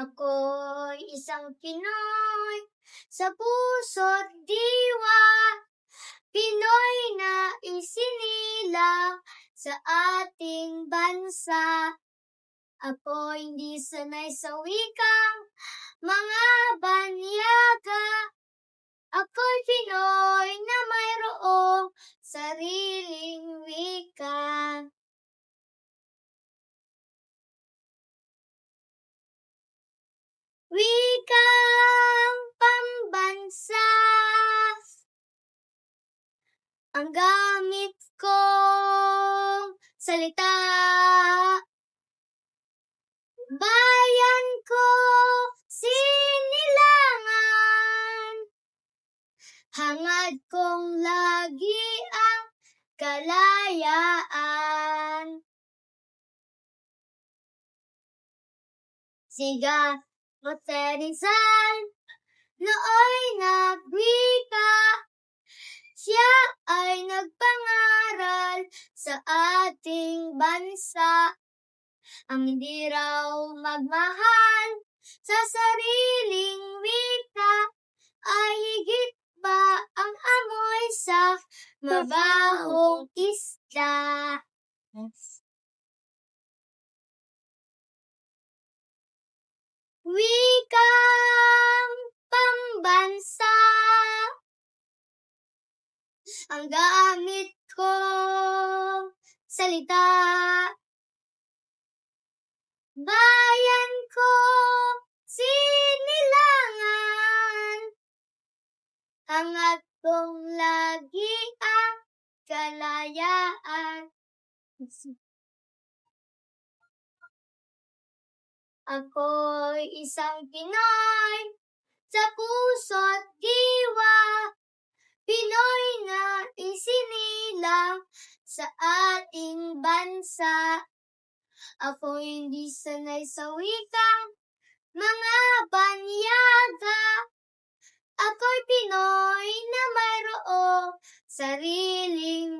Ako'y isang Pinoy sa puso't diwa. Pinoy na isinilang sa ating bansa. Ako hindi sanay sa wikang mga banyaga. Ako'y Pinoy na mayroong sariling ang gamit kong salita. Bayan ko sinilangan, hangad kong lagi ang kalayaan. Siga Rizal, nooy nagpangaral sa ating bansa. Ang hindi raw magmahal sa sariling wika ay higit ba ang amoy sa mabahong isda. Wikang pambansa ang gamit kong salita. Bayan ko sinilangan, hangat kong lagi ang kalayaan. Ako'y isang Pinoy sa puso't diwa. Pinoy na isinilang sa ating bansa. Ako hindi sanay sa wikang mga banyaga. Ako'y Pinoy na mayroong sarili